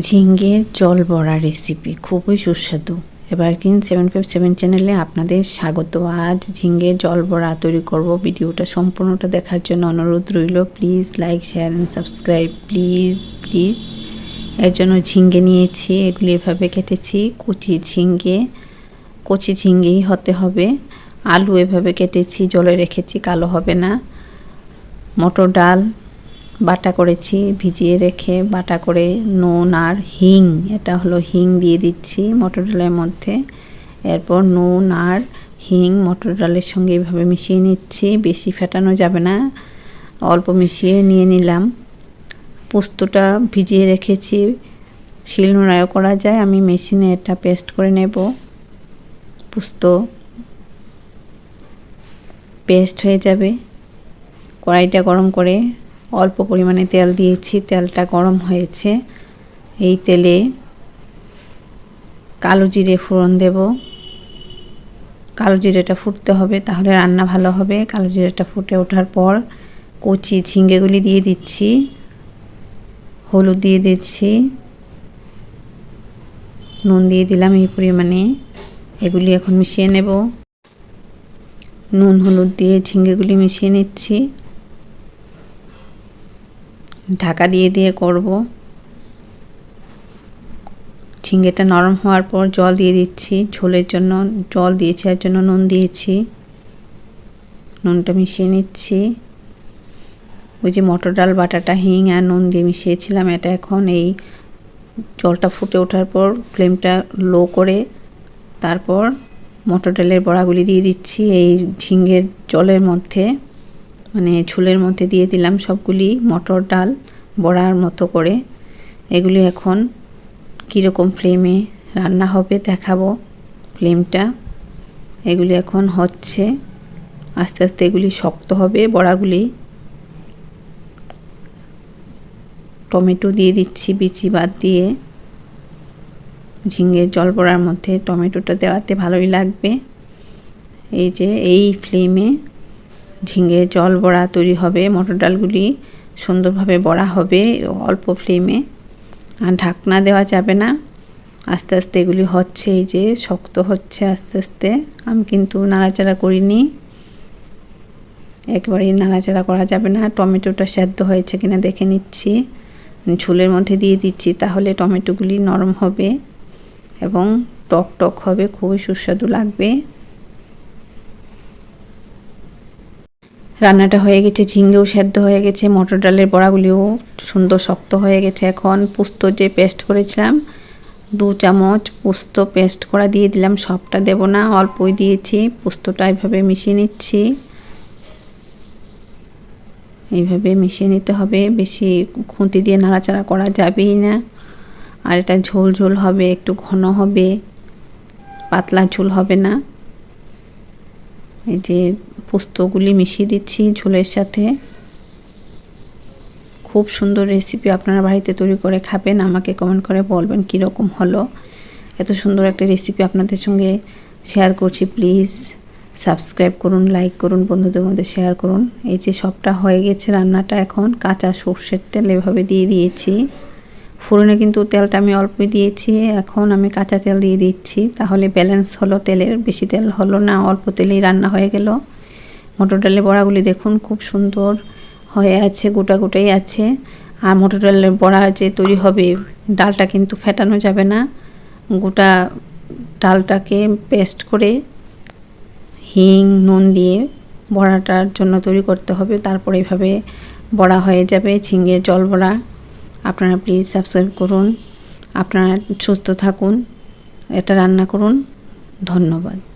ঝিঙ্গের জল বড়া রেসিপি খুবই সুস্বাদু। এবার কিন সেভেন ফাইভ সেভেন চ্যানেলে আপনাদের স্বাগত। আজ ঝিঙ্গের জল বড়া তৈরি করব। ভিডিওটা সম্পূর্ণটা দেখার জন্য অনুরোধ রইল। Please like share and subscribe please please এর জন্য ঝিঙ্গে নিয়েছি, এগুলি এভাবে কেটেছি। কুচি ঝিঙ্গে কচি ঝিঙ্গেই হতে হবে। আলু এভাবে কেটেছি, জলে রেখেছি, কালো হবে না। মটর ডাল বাটা করেছি, ভিজিয়ে রেখে বাটা করে নুন আর হিং, এটা হলো হিং দিয়ে দিচ্ছি মটর ডালের মধ্যে। এরপর নুন আর হিং মটর ডালের সঙ্গে এভাবে মিশিয়ে নিচ্ছি, বেশি ফেটানো যাবে না, অল্প মিশিয়ে নিয়ে নিলাম। পোস্তটা ভিজিয়ে রেখেছি, শিলনোড়ায়ও করা যায়, আমি মেশিনে এটা পেস্ট করে নেব। পোস্ত পেস্ট হয়ে যাবে, কড়াইটা গরম করে অল্প পরিমাণে তেল দিয়েছি, তেলটা গরম হয়েছে। এই তেলে কালো জিরে ফোড়ন দেব। কালো জিরেটা ফুটতে হবে, তাহলে রান্না ভালো হবে। কালো জিরেটা ফুটে ওঠার পর কচি ঝিঙ্গেগুলি দিয়ে দিচ্ছি, হলুদ দিয়ে দিচ্ছি, নুন দিয়ে দিলাম এই পরিমাণে। এগুলি এখন মিশিয়ে নেব। নুন, হলুদ দিয়ে ঝিঙ্গেগুলি মিশিয়ে নিচ্ছি। ঢাকা দিয়ে দিয়ে করব। ঝিঙ্গেটা নরম হওয়ার পর জল দিয়ে দিচ্ছি। ঝোলের জন্য জল দিয়েছি আর জন্য নুন দিয়েছি। নুনটা মিশিয়ে নিচ্ছি। ওই যে মটর ডাল, বাটাটা, হিং আর নুন দিয়ে মিশিয়েছিলাম। এটা এখন এই জলটা ফুটে ওঠার পর ফ্লেমটা লো করে তারপর মটর ডালের বড়াগুলি দিয়ে দিচ্ছি এই ঝিঙ্গের জলের মধ্যে। মানে ঝোলের মধ্যে দিয়ে দিলাম সবগুলি মটর ডাল বড়ার মতো করে। এগুলি এখন কীরকম ফ্লেমে রান্না হবে দেখাবো ফ্লেমটা এগুলি এখন হচ্ছে, আস্তে আস্তে এগুলি শক্ত হবে বড়াগুলি। টমেটো দিয়ে দিচ্ছি, বিচি বাদ দিয়ে। ঝিঙ্গের জল বড়ার মধ্যে টমেটোটা দেওয়াতে ভালোই লাগবে। এই যে, এই ফ্লেমে ঝিঙে জল বড়া তৈরি হবে, মটর ডালগুলি সুন্দরভাবে বড়া হবে অল্প ফ্লেমে। আর ঢাকনা দেওয়া যাবে না। আস্তে আস্তে এগুলি হচ্ছে, এই যে শক্ত হচ্ছে আস্তে আস্তে। আমি কিন্তু নাড়াচাড়া করিনি। একবারেই নাড়াচাড়া করা যাবে না। টমেটোটা সেদ্ধ হয়েছে কিনা দেখে নিচ্ছি। ঝোলের মধ্যে দিয়ে দিচ্ছি, তাহলে টমেটোগুলি নরম হবে এবং টক টক হবে, খুবই সুস্বাদু লাগবে। রান্নাটা হয়ে গেছে, ঝিঙ্গেও সেদ্ধ হয়ে গেছে, মটর ডালের বড়াগুলিও সুন্দর শক্ত হয়ে গেছে এখন। পোস্ত যে পেস্ট করেছিলাম, দু চামচ পোস্ত পেস্ট করা দিয়ে দিলাম, সবটা দেব না, অল্পই দিয়েছি, পোস্তটা এইভাবে মিশিয়ে নিচ্ছি। এইভাবে মিশিয়ে নিতে হবে, বেশি খুঁতি দিয়ে নাড়াচাড়া করা যাবেই না। আর এটা ঝোল ঝোল হবে, একটু ঘন হবে, পাতলা ঝোল হবে না। এই যে পোস্তগুলি মিশিয়ে দিচ্ছি ঝোলের সাথে। খুব সুন্দর রেসিপি আপনারা বাড়িতে তৈরি করে খাবেন, আমাকে কমেন্ট করে বলবেন কীরকম হলো। এত সুন্দর একটা রেসিপি আপনাদের সঙ্গে শেয়ার করছি প্লিজ সাবস্ক্রাইব করুন লাইক করুন, বন্ধুদের মধ্যে শেয়ার করুন। এই যে সবটা হয়ে গেছে রান্নাটা এখন, কাঁচা সর্ষের তেল এভাবে দিয়ে দিয়েছি। ফোড়নে কিন্তু তেলটা আমি অল্পই দিয়েছি। এখন আমি কাঁচা তেল দিয়ে দিচ্ছি। তাহলে ব্যালেন্স হলো তেলের। বেশি তেল হলো না, অল্প তেলেই রান্না হয়ে গেল। মটর ডালের বড়াগুলি দেখুন খুব সুন্দর হয়ে আছে, গোটা গোটাই আছে। আর মটর ডালের বড়া যে তৈরি হবে, ডালটা কিন্তু ফেটানো যাবে না। গোটা ডালটাকে পেস্ট করে হিং, নুন দিয়ে বড়াটার জন্য তৈরি করতে হবে। তারপর এইভাবে বড়া হয়ে যাবে ঝিঙ্গে জল বড়া আপনারা প্লিজ সাবস্ক্রাইব করুন। আপনারা সুস্থ থাকুন। এটা রান্না করুন। ধন্যবাদ।